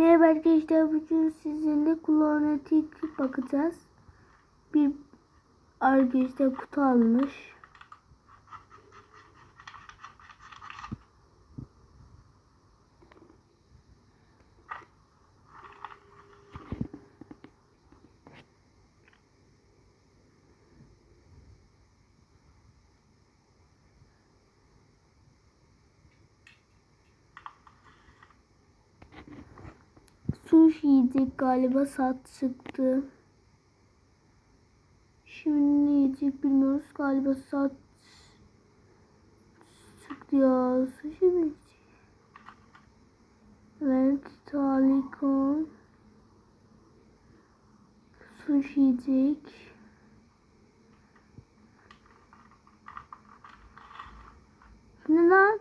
Merhaba arkadaşlar bugün sizinle klonetik bakacağız. Bir arkadaşlar kutu almış. Sushi yiyecek galiba saat çıktı. Şimdi ne yiyecek bilmiyoruz. Galiba saat çıktı ya. Sushi mi yiyecek? Evet. Talikon. Sushi yiyecek. Ne lan?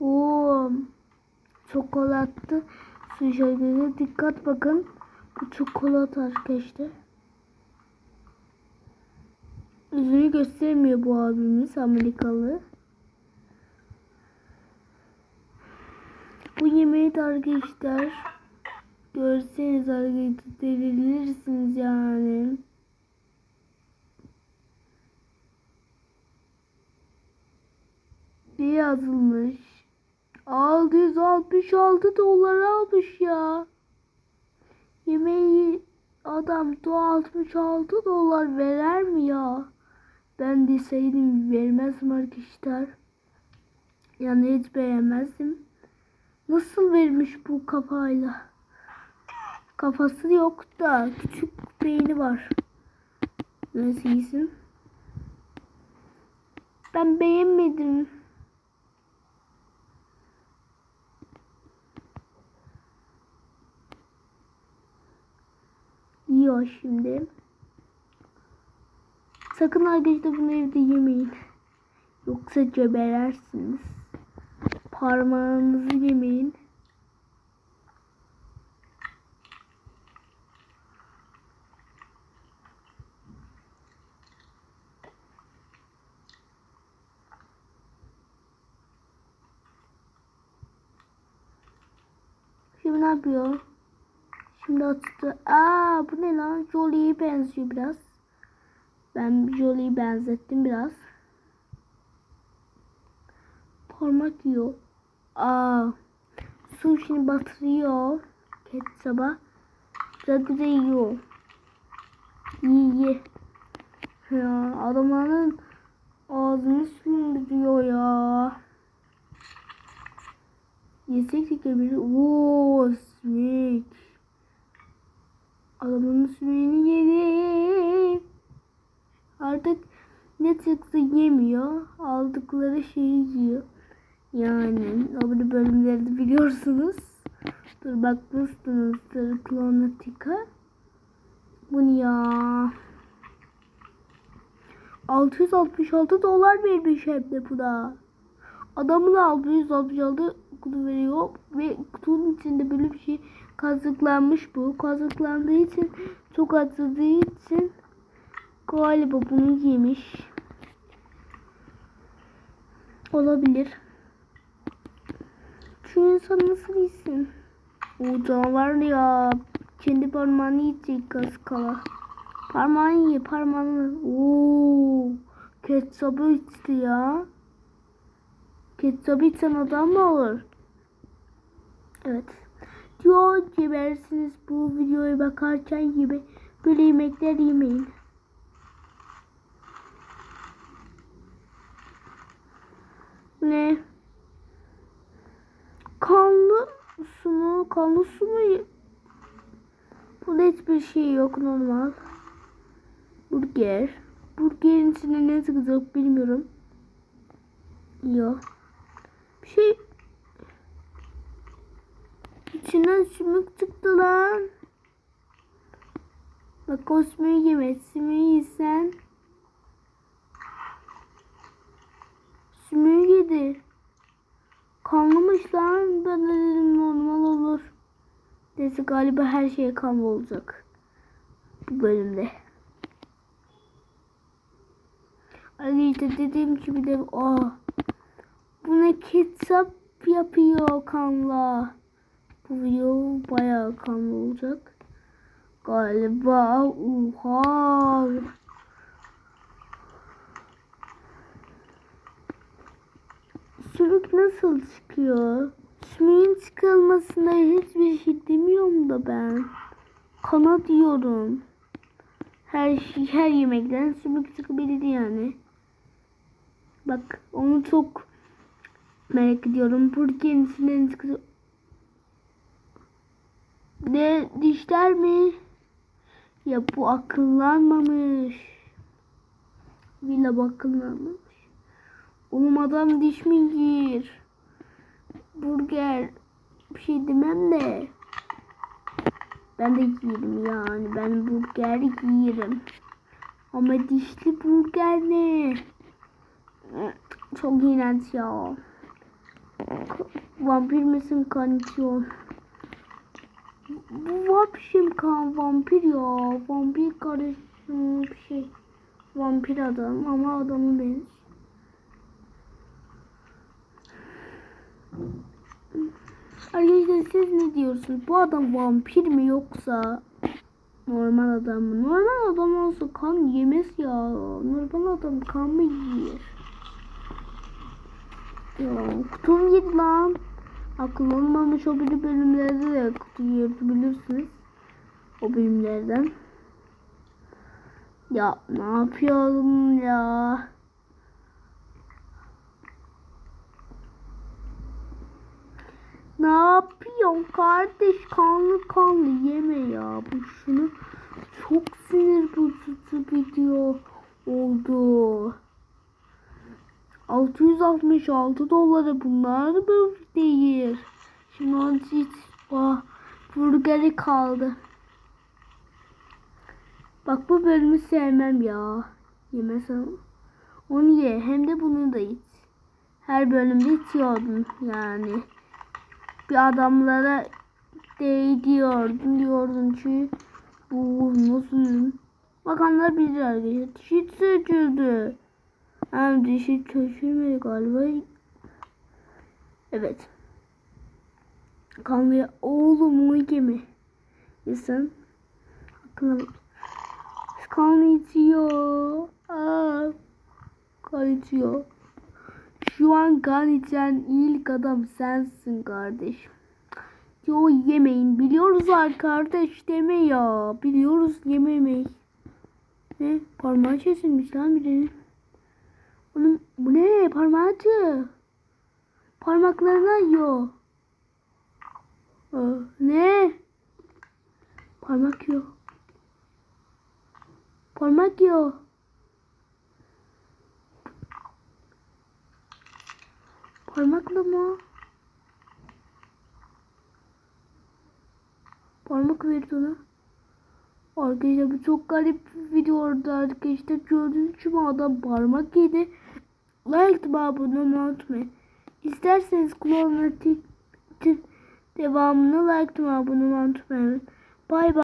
Oo. Çikolatlı sushi dikkat bakın. Bu çikolata arkadaşlar. Yüzünü göstermiyor bu abimiz Amerikalı. Bu yemeği de arkadaşlar görseniz arkadaşlar delirirsiniz yani. Ne yazılmış? 666 dolar almış ya. Yemeği adam da 66 dolar verer mi ya? Ben deseydim vermezdim arkadaşlar. Yani hiç beğenmezdim. Nasıl vermiş bu kafayla? Kafası yok da küçük beyni var. Nasıl iyisin? Ben beğenmedim. Yiyor şimdi. Sakın arkadaşlar bunu evde yemeyin. Yoksa geberersiniz. Parmağınızı yemeyin. Şimdi ne yapıyor? Şimdi açtı. Aa bu ne lan? Jolie'ye benziyor biraz. Ben Jolie'yi benzettim biraz. Parmak yiyor. Aa. Sushi'ni batırıyor. Ketçaba. Çok güzel yiyor. İyi ye. Ya adamların ağzını süründürüyor ya. Yesek de geberir. Ooo sinek. Adamın suyunu yedi. Artık ne çıksa yemiyor. Aldıkları şeyi yiyor. Yani öbür bölümlerde biliyorsunuz. Dur bakmışsınızdır Klonatika. Bu ne ya? 666 dolar vermiş hem de bu da. Adamın 666 kutu veriyor ve kutunun içinde böyle bir şey kazıklanmış bu. Kazıklandığı için çok acıdığı için galiba bunu yemiş. Olabilir. Şu insan nasıl yesin? O canavar ya. Kendi parmağını yiyecek az kala. Parmağını ye parmağını. Oo, ketçabı içti ya. Ketçabı içen adam mı olur? Evet diyor gebersiniz bu videoya bakarken gibi böyle yemekler yemeyin. Ne? Kanlı su mu? Kanlı su mu? Burada hiçbir şey yok normal. Burger. Burgerin içine ne çıkacak bilmiyorum. Yok. Bir şey İçinden sümük çıktı lan. Bak o sümüğü yeme. Sümüğü yesen. Sümüğü yedi. Kanlımış lan. Ben de dedim normal olur. Neyse galiba her şeye kanlı olacak. Bu bölümde. Ali işte dediğim gibi de oh, bu ne ketçap yapıyor kanla. Bu video bayağı kanlı olacak. Galiba oha. Sümük nasıl çıkıyor? Sümüğün çıkılmasına hiçbir şey demiyorum da ben. Kana diyorum. Her şey, her yemekten sümük çıkabilir yani. Bak onu çok merak ediyorum. Burgerin içinden çıkıyor. Ne dişler mi? Ya bu akıllanmamış. Villa akıllanmamış. Oğlum adam diş mi gir? Burger bir şey demem de. Ben de yerim yani. Ben burger yerim. Ama dişli burger ne? Çok iğrenç ya. Vampir misin kanıtıyor? Bu vapşim kan vampir ya. Vampir karışım bir şey. Vampir adam ama adamı benziyor. Arkadaşlar siz ne diyorsunuz? Bu adam vampir mi yoksa normal adam mı? Normal adam olsa kan yemez ya. Normal adam kan mı yer? Ya kutum yedi lan. Akıl olmamış o bir bölümlerde de kutu yiyordu bilirsiniz. O bölümlerden. Ya ne yapıyorum ya? Ne yapıyorsun kardeş? Kanlı kanlı yeme ya. Bu şunu çok sinir bozucu video oldu. 666 dolara bunlar mı değil? Şimdi onun hiç oh, burgeri kaldı. Bak bu bölümü sevmem ya. Yemesem. Onu ye hem de bunu da iç. Her bölümde içiyordum yani bir adamlara değdiyordun diyordun ki bu nasıl bakanlar bilir arkadaşlar dişi söküldü hem dişi sökülmedi galiba evet kanlıya oğlum o gemi insan aklına bak kan içiyor aa kan içiyor şu an kan içen ilk adam sensin kardeş. Yo yemeyin. Biliyoruz var kardeş deme ya. Biliyoruz yememeyi. Ne? Parmağı kesilmiş lan birinin. Onun bu ne? Parmağı acı. Parmaklarına yiyor. Aa, ne? Parmak yiyor. Parmak yiyor. Parmakla mı? Parmak verdi ona. Arkadaşlar bu çok garip bir video oldu arkadaşlar. Gördüğünüz gibi adam parmak yedi. Like olmayı unutmayın. İsterseniz klonatik devamını like abone unutmayın. Bay bay.